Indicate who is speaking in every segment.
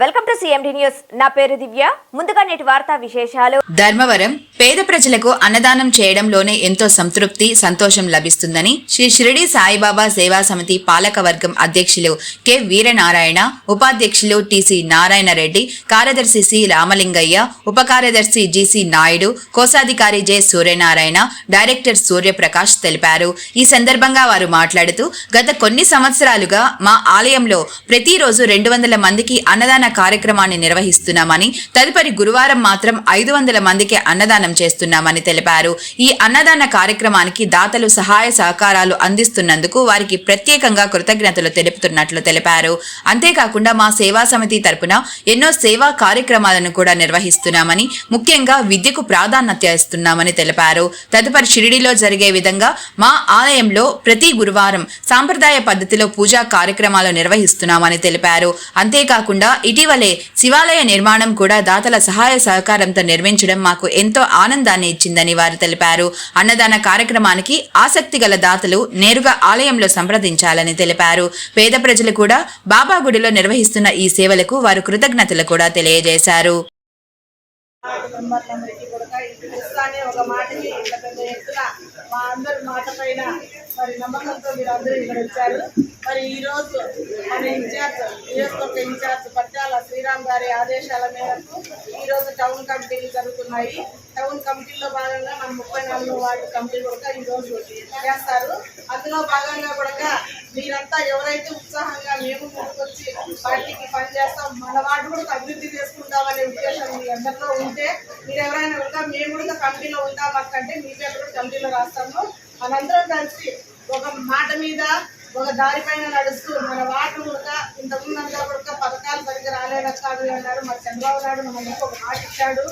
Speaker 1: Welcome to CMD news. నా పేరు దివ్య. ముందుగా నేటి వార్తా విశేషాలు.
Speaker 2: ధర్మవరం పేద ప్రజలకు అన్నదానం చేయడంలోనే ఎంతో సంతృప్తి సంతోషం లభిస్తుందని శ్రీ షిరిడి సాయిబాబా సేవా సమితి పాలక వర్గం అధ్యక్షులు కె వీరనారాయణ ఉపాధ్యక్షులు టిసి నారాయణ రెడ్డి కార్యదర్శి సి రామలింగయ్య ఉప కార్యదర్శి జిసి నాయుడు కోశాధికారి జె సూర్యనారాయణ డైరెక్టర్ సూర్యప్రకాష్ తెలిపారు. ఈ సందర్భంగా వారు మాట్లాడుతూ గత కొన్ని సంవత్సరాలుగా మా ఆలయంలో ప్రతిరోజు రెండు వందల మందికి అన్నదానం కార్యక్రమాన్ని నిర్వహిస్తున్నామని తదుపరి గురువారం మాత్రం ఐదు వందల మందికి అన్నదానం చేస్తున్నామని తెలిపారు. ఈ అన్నదాన కార్యక్రమానికి దాతలు సహాయ సహకారాలు అందిస్తున్నందుకు వారికి ప్రత్యేకంగా కృతజ్ఞతలు తెలుపుతున్నట్లు తెలిపారు. అంతేకాకుండా మా సేవా సమితి తరపున ఎన్నో సేవా కార్యక్రమాలను కూడా నిర్వహిస్తున్నామని ముఖ్యంగా విద్యకు ప్రాధాన్యత ఇస్తున్నామని తెలిపారు. తదుపరి షిరిడిలో జరిగే విధంగా మా ఆలయంలో ప్రతి గురువారం సాంప్రదాయ పద్ధతిలో పూజా కార్యక్రమాలు నిర్వహిస్తున్నామని తెలిపారు. అంతేకాకుండా ఇటీవలే శివాలయ నిర్మాణం కూడా దాతల సహాయ సహకారంతో నిర్మించడం మాకు ఎంతో ఆనందాన్ని ఇచ్చిందని వారు తెలిపారు. అన్నదాన కార్యక్రమానికి ఆసక్తి గల దాతలు నేరుగా ఆలయంలో సంప్రదించాలని తెలిపారు. పేద ప్రజలు కూడా బాబా గుడిలో నిర్వహిస్తున్న ఈ సేవలకు వారు కృతజ్ఞతలు కూడా తెలియజేశారు.
Speaker 3: ఒక మాటకి ఇంత పెద్ద ఎత్తున మా అందరి మాట పైన మరి నమ్మకంతో మీరు అందరూ ఇక్కడ వచ్చారు. మరి ఈ రోజు మన ఇన్ఛార్జ్ నియోజకవర్గ ఇన్ఛార్జ్ పట్టాల శ్రీరామ్ గారి ఆదేశాల మేరకు ఈ రోజు టౌన్ కమిటీలు జరుగుతున్నాయి. టౌన్ కమిటీలో భాగంగా మన ముప్పై నాలుగు వార్డు కమిటీలు కూడా ఈ రోజు చేస్తారు. అందులో భాగంగా కూడా మీరంతా ఎవరైతే ఉత్సాహంగా మేము ముందుకొచ్చి పార్టీకి పనిచేస్తాం మన వార్డు కూడా అభివృద్ధి చేసుకుంటామనే ఉద్దేశం మీ అందరిలో ఉంటే మీరు ఎవరైనా కూడా మేము కూడా కమిటీలో ఉంటాం అంటే మీ పేరు కూడా కమిటీలో రాస్తాము. మనందరం కలిసి ఒక మాట మీద ఒక దారిపైన నడుస్తూ మన వార్డు కూడా ఇంతకుముందంతా కూడా పథకాలు సరిగ్గా రాలేదా కాదు అన్నారు మరి చంద్రబాబు నాయుడు మనకి ఒక మాట ఇచ్చాడు.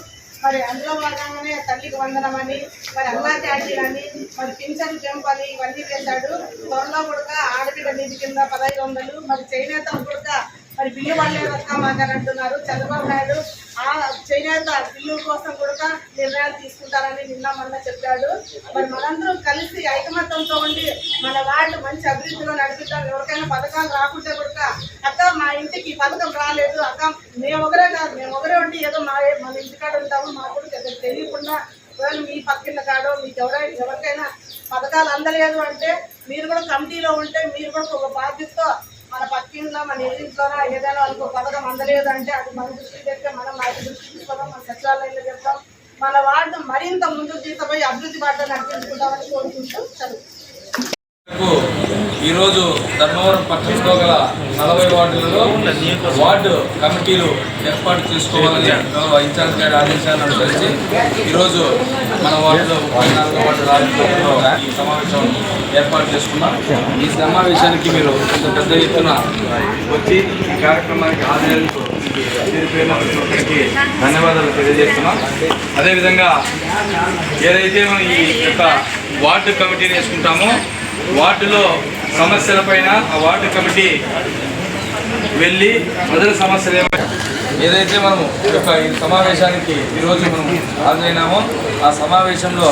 Speaker 3: మరి అందులో భాగంగానే తల్లికి వందనం అని మరి అల్లా క్యాటీన్ అని మరి పింఛన్ పెంపు అని ఇవన్నీ చేశాడు. త్వరలో కూడా ఆడబిడ్డ నిధి కింద పదహైదు వందలు మరి చేనేత కూడా మరి బిల్లు పడలే రక్కమాగారు అంటున్నారు చంద్రబాబు నాయుడు ఆ చేనేత బిల్లు కోసం కూడా నిర్ణయాలు తీసుకుంటారని నిన్న మొన్న చెప్పాడు. మరి మనందరం కలిసి ఐకమత్యంతో ఉండి మన వాళ్ళు మంచి అభివృద్ధిలో నడిపిద్దాం. ఎవరికైనా పథకాలు రాకుంటే కూడా అక్క మా ఇంటికి ఈ పథకం రాలేదు. అక్క మేము ఒకరే కాదు మేము ఒకరే ఉండి ఏదో మా మన ఇంటికాడ ఉంటాము. మాకు కూడా తెలియకుండా ఒకవేళ మీ పక్కింద కాడో మీకు ఎవరైనా ఎవరికైనా పథకాలు అందలేదు అంటే మీరు కూడా కమిటీలో ఉంటే మీరు కూడా ఒక బాధ్యతతో మన పక్కింట్లో మన ఎదురింట్లోనో ఏదైనా వాళ్ళకి ఒక పథకం అందలేదు అంటే అది మన దృష్టికి చెప్తే మనం మన దృష్టికి తీసుకోవడం మన సచివాలయంలో చెప్తాం? మన వార్డు మరింత ముందుకు తీసుకుపోయి అభివృద్ధి బాట నడిపించుకుంటామని కోరుకుంటూ చదువు.
Speaker 4: ఈరోజు ధర్మవరం పట్టణంలో గల నలభై వార్డులలో వార్డు కమిటీలు ఏర్పాటు చేసుకోవాలని ఇన్ఛార్జ్ గారి ఆదేశాలను అనుసరించి ఈరోజు మన వార్డులో ముప్పై నాలుగో వార్డు రాజకీయంలో ఈ సమావేశం ఏర్పాటు చేసుకున్నాం. ఈ సమావేశానికి మీరు ఇంత పెద్ద ఎత్తున వచ్చి ఈ కార్యక్రమానికి హాజరైనందుకు ప్రతి ధన్యవాదాలు తెలియజేస్తున్నాం. అదేవిధంగా ఏదైతే మనం ఈ యొక్క వార్డు కమిటీని వేసుకుంటామో వార్డులో సమస్యలపైన ఆ వార్డు కమిటీ వెళ్ళి ప్రజల సమస్యలు ఏమైనా ఏదైతే మనము ఈ యొక్క ఈ సమావేశానికి ఈరోజు మనం హాజరైనామో ఆ సమావేశంలో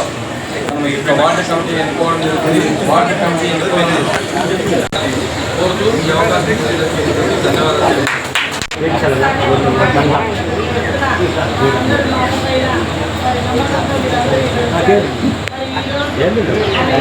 Speaker 4: మనం ఈ యొక్క వార్డు కమిటీ ఎన్నుకోవడం జరుగుతుంది. వార్డు కమిటీ ఎన్నుకోవడం కోరుతూ ఈ అవకాశం ధన్యవాదాలు.
Speaker 3: ఎత్తున